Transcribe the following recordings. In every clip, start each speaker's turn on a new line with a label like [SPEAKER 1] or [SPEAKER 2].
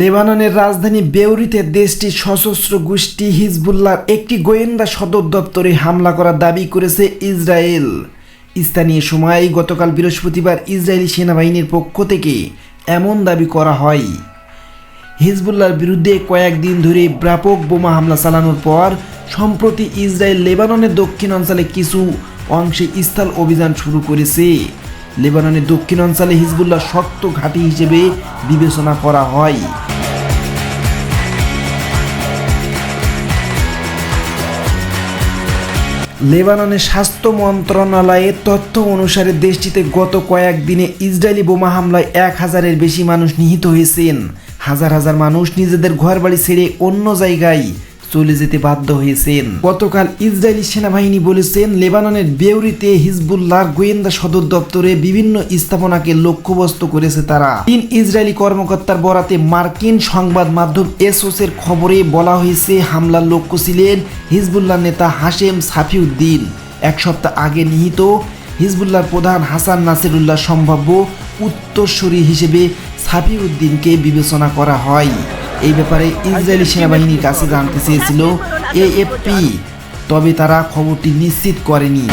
[SPEAKER 1] লেবাননের রাজধানী বেউরিতে দেশটির সশস্ত্র গোষ্ঠী হিজবুল্লাহর একটি গোয়েন্দা সদর দপ্তরে হামলা করার দাবি করেছে ইসরায়েল। স্থানীয় সময় গতকাল বৃহস্পতিবার ইসরায়েলি সেনাবাহিনীর পক্ষ থেকে এমন দাবি করা হয়। হিজবুল্লাহর বিরুদ্ধে কয়েকদিন ধরে ব্যাপক বোমা হামলা চালানোর পর, সম্প্রতি ইসরায়েল লেবাননের দক্ষিণ অঞ্চলে কিছু অংশে স্থল অভিযান শুরু করেছে। লেবাননের দক্ষিণ অঞ্চলে হিজবুল্লাহ শক্ত ঘাঁটি হিসেবে বিবেচনা করা হয়। লেবাননের স্বাস্থ্য মন্ত্রণালয়ের তথ্য অনুসারে দেশটিতে গত কয়েকদিনে ইসরায়েলি বোমা হামলায় এক হাজারের বেশি মানুষ নিহত হয়েছেন। হাজার হাজার মানুষ নিজেদের ঘরবাড়ি ছেড়ে অন্য জায়গায় চলে যেতে বাধ্য হয়েছেন। গতকাল ইসরায়েলি সেনাবাহিনী বলেছেন, লেবাননের বেউরিতে হিজবুল্লাহর গোয়েন্দা সদর দপ্তরে বিভিন্ন স্থাপনাকে লক্ষ্যবস্তু করেছে তারা। তিন ইসরায়েলি কর্মকর্তার বরাতে মার্কিন সংবাদ মাধ্যম এসোসের খবরে বলা হয়েছে, হামলার লক্ষ্য ছিলেন হিজবুল্লাহ নেতা হাশেম সাফিউদ্দিন। এক সপ্তাহ আগে নিহিত হিজবুল্লাহর প্রধান হাসান নাসিরুল্লাহ সম্ভাব্য উত্তরসূরি হিসেবে সাফিউদ্দিনকে বিবেচনা করা হয়। এই ব্যাপারে ইসরায়েলি সেনাবাহিনীর কাছে জানতে চেয়েছিল এএফপি, তবে তারা খবরটি নিশ্চিত করেনি।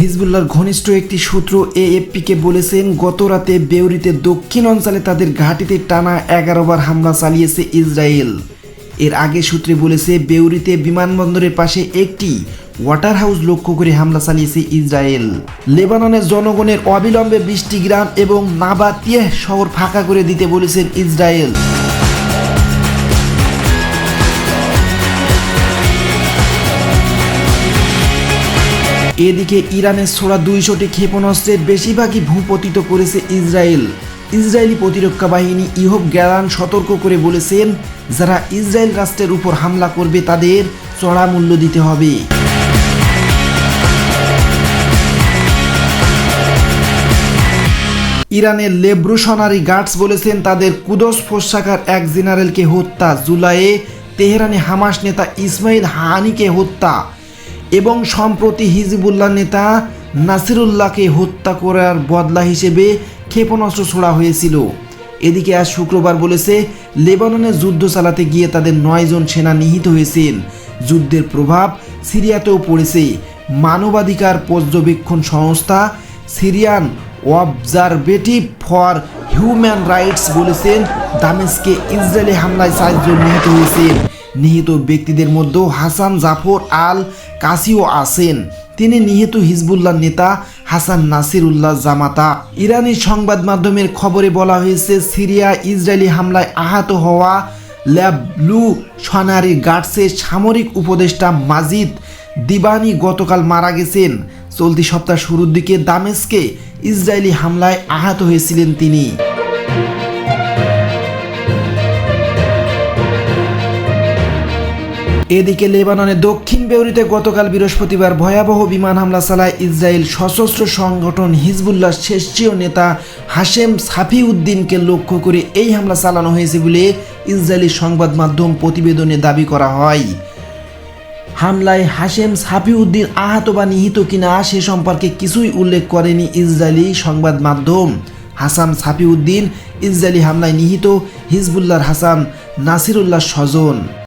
[SPEAKER 1] হিজবুল্লাহর ঘনিষ্ঠ একটি সূত্র এএফপিকে বলেছেন, গত রাতে বেউরিতে দক্ষিণ অঞ্চলে তাদের ঘাঁটিতে টানা এগারো বার হামলা চালিয়েছে ইসরায়েল। এর আগে সূত্রে বলেছে, বেউরিতে বিমানবন্দরের পাশে একটি ওয়াটার হাউস লক্ষ্য করে হামলা চালিয়েছে ইসরায়েল। লেবাননের জনগণের অবিলম্বে বৃষ্টি গ্রাম এবং নাবাতিয়ে শহর ফাঁকা করে দিতে বলেছেন ইসরায়েল। এদিকে ইরানের ছোড়া দুইশোটি ক্ষেপণাস্ত্রের বেশিরভাগই ভূপতিত করেছে ইসরায়েল। ইসরায়েলি প্রতিরক্ষা বাহিনী ইহব গ্যালান সতর্ক করে বলেছেন, যারা ইসরায়েল রাষ্ট্রের উপর হামলা করবে তাদের চড়া মূল্য দিতে হবে। ইরানের লেব্রুশনারি গার্ডস বলেছেন তাদের কুদস ফোসাকার এক জেনারেলকে হত্যা। জুলাইয়ে তেহরানে হামাস নেতা ইসমাইল হানিকে হত্যা এবং সম্প্রতি হিজবুল্লাহ নেতা নাসিরুল্লাহকে হত্যা করার বদলা হিসেবে ক্ষেপণাস্ত্র ছোড়া হয়েছিল। এদিকে আজ শুক্রবার বলেছে, লেবাননে যুদ্ধ চালাতে গিয়ে তাদের নয়জন সেনা নিহিত হয়েছেন। যুদ্ধের প্রভাব সিরিয়াতেও পড়েছে। মানবাধিকার পর্যবেক্ষণ সংস্থা Syrian observatory for human rights বলেছেন। দামেস্কে ইসরায়েলি হামলায় চারজন নিহত হয়েছেন। নিহত ব্যক্তিদের মধ্যে হাসান জাফর আল কাসিও আছেন। তিনি নিহত হিজবুল্লাহ নেতা হাসান নাসিরুল্লাহ জামাতা। ইরানি সংবাদ মাধ্যমের খবরে বলা হয়েছে, সিরিয়া ইসরায়েলি হামলায় আহত হওয়া ল্যাবলু সনারি গার্ডসের সামরিক উপদেষ্টা মাজিদ দিবানি গতকাল মারা গেছেন। চলতি সপ্তাহ শুরুর দিকে দামেস্কে ইসরায়েলি হামলায় আহত হয়েছিলেন তিনি। এদিকে লেবাননের দক্ষিণ বেউরিতে গতকাল বৃহস্পতিবার ভয়াবহ বিমান হামলা চালায় ইসরায়েল সশস্ত্র সংগঠন হিজবুল্লাহ শেষীয় নেতা হাশেম সাফিউদ্দিনকে লক্ষ্য করে এই হামলা চালানো হয়েছে বলে ইসরায়েলি সংবাদ মাধ্যম প্রতিবেদনে দাবি করা হয়। হামলায় হাশেম সাফিউদ্দিন আহত বা নিহিত কিনা সে সম্পর্কে কিছুই উল্লেখ করেনি ইসরায়েলি সংবাদ মাধ্যম। হাসাম সাফিউদ্দিন ইসরায়েলি হামলায় নিহিত হিজবুল্লাহর হাসান নাসিরুল্লাহ স্বজন।